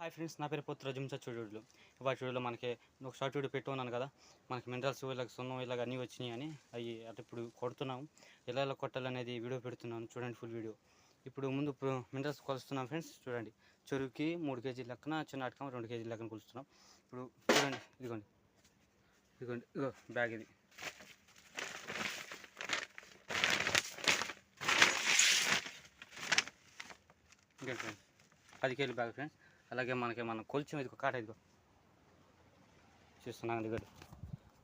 Hi friends నా పేరు పుత్ర జిమ్సా చూడులు ఇవాళ చూడులో మనకి ఒక షార్ట్ వీడియో పెట్టుకున్నాను కదా. మనకి మినరల్స్ ఇలాగ సున్నం ఇలాగ అన్నీ వచ్చినాయి అని అవి అంటే ఇప్పుడు కొడుతున్నాము. ఎలా ఎలా కొట్టాలనేది వీడియో పెడుతున్నాను. చూడండి ఫుల్ వీడియో ఇప్పుడు ముందు మినరల్స్ కొలుస్తున్నాం ఫ్రెండ్స్ చూడండి. చెరువుకి మూడు కేజీల లెక్కన చిన్న అటకం రెండు కేజీల లెక్కన కొలుస్తున్నాం. ఇప్పుడు చూడండి ఇదిగోండి. ఇదిగోండి ఇగో బ్యాగ్ ఇది. ఇంకేంటి ఫ్రెండ్స్ పది కేజీ బ్యాగ్ ఫ్రెండ్స్ అలాగే మనకి మనం కొలిచి ఇదిగో కాట ఇదిగో. చూస్తున్నాం ఇదిగో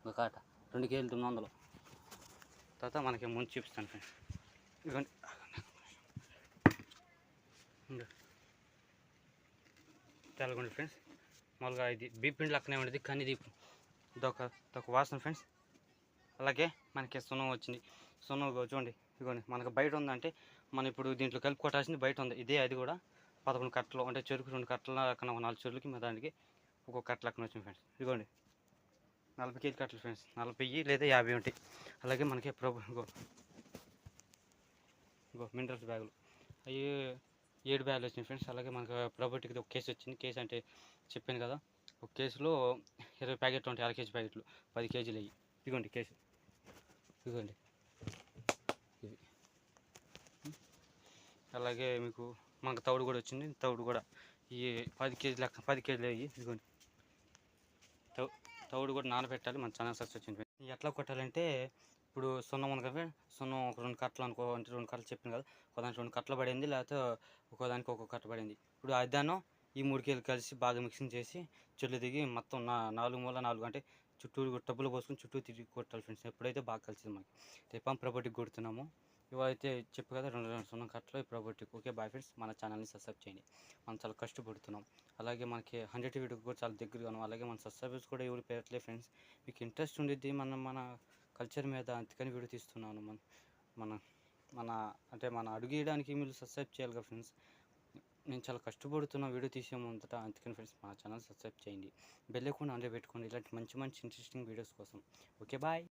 ఒక కాట. రెండు కేజీలు తొమ్మిది వందలు తర్వాత మనకి ముందు చూపిస్తాను ఫ్రెండ్స్. ఇదిగోండి. తెలగండి ఫ్రెండ్స్. మామూలుగా ఇది బీపిండి లెక్కనే ఉండేది కానీ ఇది ఇదొక ఇదొక వాసన ఫ్రెండ్స్. అలాగే మనకి సున్నం వచ్చింది. సున్నం చూడండి. ఇదిగోండి. మనకు బయట ఉందంటే మనం ఇప్పుడు దీంట్లో కలుపుకోటాల్సింది బయట ఉంది. ఇదే అది కూడా. పదకొండు కట్టలు అంటే చెరుకు రెండు కట్టల కన్నా ఒక నాలుగు చెరువులకి మా దానికి ఒక్కొక్క కట్టలు అక్కడ వచ్చింది ఫ్రెండ్స్ ఇదిగోండి. నలభై కేజీ కట్టలు ఫ్రెండ్స్ నలభై లేదా యాభై ఉంటాయి అలాగే మనకి ప్రభుత్వం ఇగో మినరల్స్ బ్యాగులు. అవి ఏడు బ్యాగులు వచ్చినాయి ఫ్రెండ్స్ అలాగే మనకు ప్రభుత్వకి ఒక కేసు వచ్చింది. కేసు అంటే చెప్పాను కదా. ఒక కేసులో ఇరవై ప్యాకెట్లు ఉంటాయి. అర కేజీ ప్యాకెట్లు. పది కేజీలు అయ్యి ఇదిగోండి కేసు. ఇదిగోండి. ఇది. అలాగే మీకు మనకు తౌడు కూడా వచ్చింది. తౌడు కూడా ఈ పది కేజీ లెక్క పది కేజీలు అయ్యి ఇదిగోండి. తౌ తౌడు కూడా నానబెట్టాలి. మన చాలా సక్సెస్ వచ్చింది ఎట్లా కొట్టాలంటే ఇప్పుడు సున్నం ఉంది కదా సున్నం ఒక రెండు కట్టలు అనుకో అంటే రెండు కట్టలు చెప్పాను కదా. ఒకదానికి రెండు కట్టలు పడింది లేకపోతే ఒకదానికి ఒక్కొక్క కట్ట పడింది. ఇప్పుడు అదానం ఈ మూడు కేజీలు కలిసి బాగా మిక్సింగ్ చేసి చెట్లు దిగి మొత్తం నా నాలుగు మూల నాలుగు అంటే చుట్టూ టబ్బులు పోసుకొని చుట్టూ తిరిగి కొట్టాలి ఫ్రెండ్స్ ఎప్పుడైతే బాగా కలిసింది మనకి తెప్పం ప్రాపర్టీకి కొడుతున్నాము. ఇవైతే చెప్పు కదా రెండు రెండు సున్నా కట్టలు ఈ ప్రాపర్టీకి ఓకే బాయ్ ఫ్రెండ్స్ మన ఛానల్ని సబ్స్క్రైబ్ చేయండి. మనం చాలా కష్టపడుతున్నాం. అలాగే మనకి హండ్రెడ్ వీడియోకి కూడా చాలా దగ్గరగా ఉన్నాం. అలాగే మన సబ్స్క్రైబర్స్ కూడా ఎవరు పేరట్లే ఫ్రెండ్స్ మీకు ఇంట్రెస్ట్ ఉండిద్ది మనం మన కల్చర్ మీద అందుకని వీడియో తీస్తున్నాను. మన మన మన అంటే మన అడుగు వేయడానికి మీరు సబ్స్క్రైబ్ చేయాలి కదా ఫ్రెండ్స్ నేను చాలా కష్టపడుతున్న వీడియో తీసే ముందట అందుకని ఫ్రెండ్స్ మా ఛానల్ సబ్స్క్రైబ్ చేయండి. బెల్ కూడా అందులో పెట్టుకోండి. ఇలాంటి మంచి మంచి ఇంట్రెస్టింగ్ వీడియోస్ కోసం. Okay bye